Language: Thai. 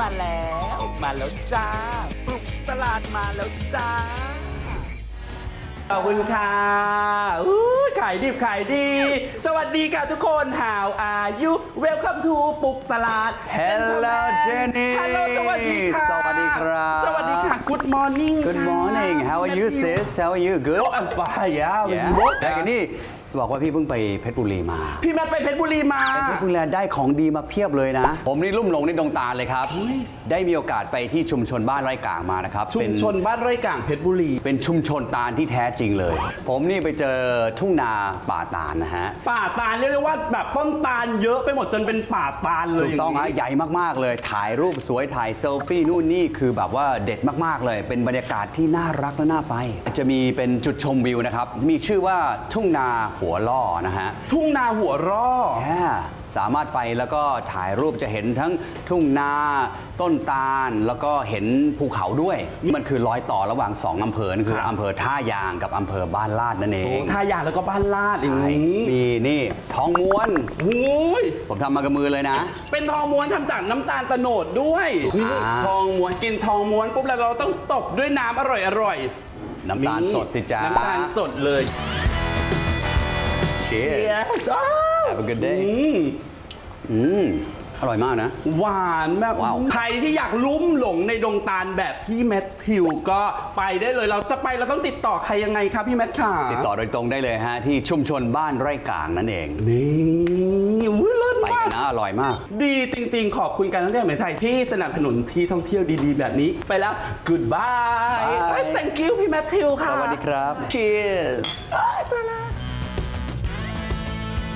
มาแล้ว มาแล้วจ้าปลุกตลาดมาแล้วจ้า ขอบคุณค่ะอู้ขายดิบขายดี สวัสดีค่ะทุกคน How are you Welcome to ปลุกตลาด Hello Jenny Hello สวัสดีค่ะสวัสดี ครับสวัสดีค่ะ Good morning Good ค่ะ morning How are you sis How are you Good Oh I'm fine yeah Yeah แต่กันนี่บอกว่าพี่เพิ่งไปเพชรบุรีมาพี่แมทไปเพชรบุรีมา เพชรบุรีได้ของดีมาเพียบเลยนะ ผมนี่ลุ่มหลงในดวงตาเลยครับ ได้มีโอกาสไปที่ชุมชนบ้านไร่กลางมานะครับชุมเป็นชนบ้านไร่กลางเพชรบุรี เป็นชุมชนตาลที่แท้จริงเลย ผมนี่ไปเจอทุ่งนาป่าตาลนะฮะ ป่าตาลเรียกได้ว่าแบบต้นตาลเยอะไปหมดจนเป็นป่าตาลเลยถูกต้องย่าฮะนี้ใหญ่มากๆเลย ถ่ายรูปสวยถ่ายเซลฟี่นู่นนี่คือแบบว่าเด็ดมาก ๆ เลย เป็นบรรยากาศที่น่ารักและน่าไป จะมีเป็นจุดชมวิวนะครับ มีชื่อว่าทุ่งนาหัวล่อนะฮะ ทุ่งนาหัวร่อแย่ สามารถไปแล้วก็ถ่ายรูปจะเห็นทั้งทุ่งนาต้นตาล แล้วก็เห็นภูเขาด้วย มันคือรอยต่อระหว่างสองอำเภอนั่นคือครับอำเภอท่ายางกับอำเภอบ้านลาดนั่นเองทายาแล้วก็บ้านลาดอย่างใช่นี้มีนี่ทองม้วนโอ้ยผมทำมากับมือเลยนะ เป็นทองม้วนทำจากน้ำตาลโตโนดด้วยอ่า ทองม้วนกินทองม้วนปุ๊บแล้วเราต้องตบด้วยน้ำอร่อยอร่อยน้ำตาลสดสิจ๊ะน้ำตาลสดเลย Cheers Yes อ้าว Have a good day อืมอืมอร่อยมากนะ หวานแบบว้าวใครที่อยากลุ่มหลงในดงตาลแบบพี่แมทธิวก็ไปได้เลยเราจะไปเราต้องติดต่อใครยังไงครับพี่แมทค่ะ ติดต่อโดยตรงได้เลยฮะ ที่ชุมชนบ้านไร่กลางนั่นเอง นี่อุ้ยเลิศไปมากัก นนะอร่อยมาก ดีจริง ๆ ขอบคุณการท่องเที่ยวแห่งประเทศไทยที่สนับสนุนที่ท่องเที่ยวดีๆ แบบนี้ไปแล้ว goodbye Bye เอ้ย thank you พี่แมทธิวค่ะสวัสดีครับ Cheers เอ้ยตายแล้ว